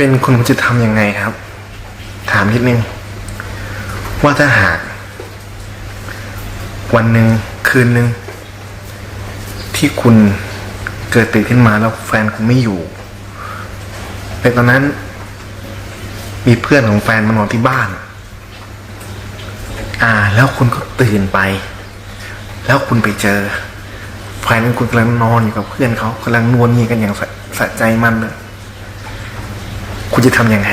เป็นคุณจะทำยังไงครับ ถามนิดนึง ว่าถ้าหาก วันหนึ่งคืนหนึ่งที่คุณเกิดตื่นขึ้นมาแล้วแฟนคุณไม่อยู่แต่ตอนนั้น มีเพื่อนของแฟนมานอนที่บ้าน อ่า แล้วคุณก็ตื่นไป แล้วคุณไปเจอแฟนคุณกำลังนอนอยู่กับเพื่อนเขากำลังนวลมีกันอย่างสะสะใจมันเลย คุณจะทำยังไง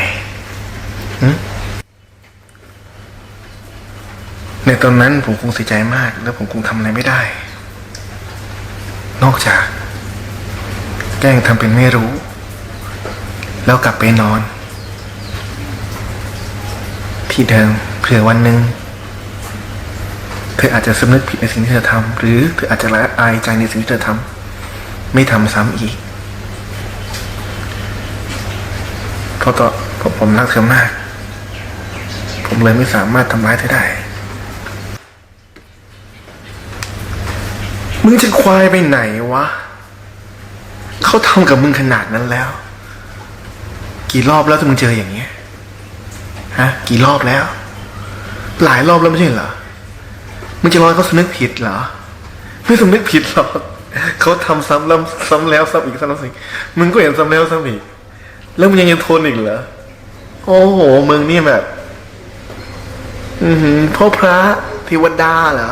ในตอนนั้นผมคงเสียใจมาก แล้วผมคงทำอะไรไม่ได้ นอกจาก แกล้งทำเป็นไม่รู้ แล้วกลับไปนอน ที่เดิมเผื่อวันหนึ่งเธออาจจะสำนึกผิดในสิ่งที่เธอทำหรือเธออาจจะละอายใจในสิ่งที่เธอทำไม่ทำซ้ำอีกเพ ราะต่อผมผมรักเธอมาก ผมเลยไม่สามารถทำร้ายเธอได้ มึงจะควายไปไหนวะ เขาทำกับมึงขนาดนั้นแล้ว กี่รอบแล้วที่มึงเจออย่างเงี้ย ฮะ กี่รอบแล้ว หลายรอบแล้วไม่ใช่เหรอ มึงจะรอให้เขาสำนึกผิดเหรอ ไม่สำนึกผิดหรอกเขาทำซ้ำแล้วซ้ำแล้วซ้ำอีกซ้ำแล้วซ้ำอีกมึงก็เห็นซ้ำแล้วซ้ำอีก แล้วมึงยังยังทนอีกเหรอ โอ้โหมึงนี่แบบ อือหือพ่อพระเทวดาเหรอ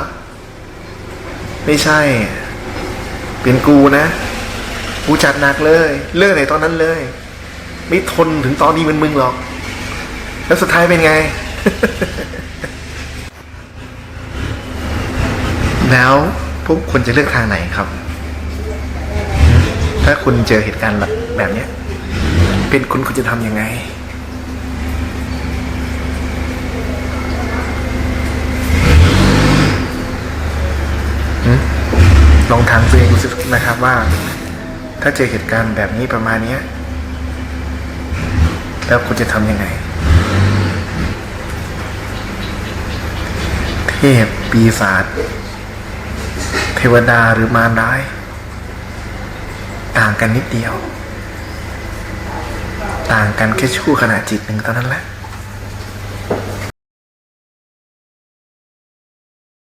ไม่ใช่ เป็นกูนะกูจัดหนักเลย เลิกในตอนนั้นเลย ไม่ทนถึงตอนนี้เหมันมึงหรอก แล้วสุดท้ายเป็นไง แล้วพวกคุณจะเลือกทางไหนครับ ถ้าคุณเจอเหตุการณ์แบบเนี้ย เป็นคุณคุณจะทำยังไง ลองถามตัวเองดูสินะครับว่า ถ้าเจอเหตุการณ์แบบนี้ประมาณเนี้ยแล้วคุณจะทำยังไง เทพปีศาจเทวดาหรือมารร้าย ต่างกันนิดเดียว ต่างกันแค่ชั่วขณะจิตหนึ่งเท่านั้นแหละ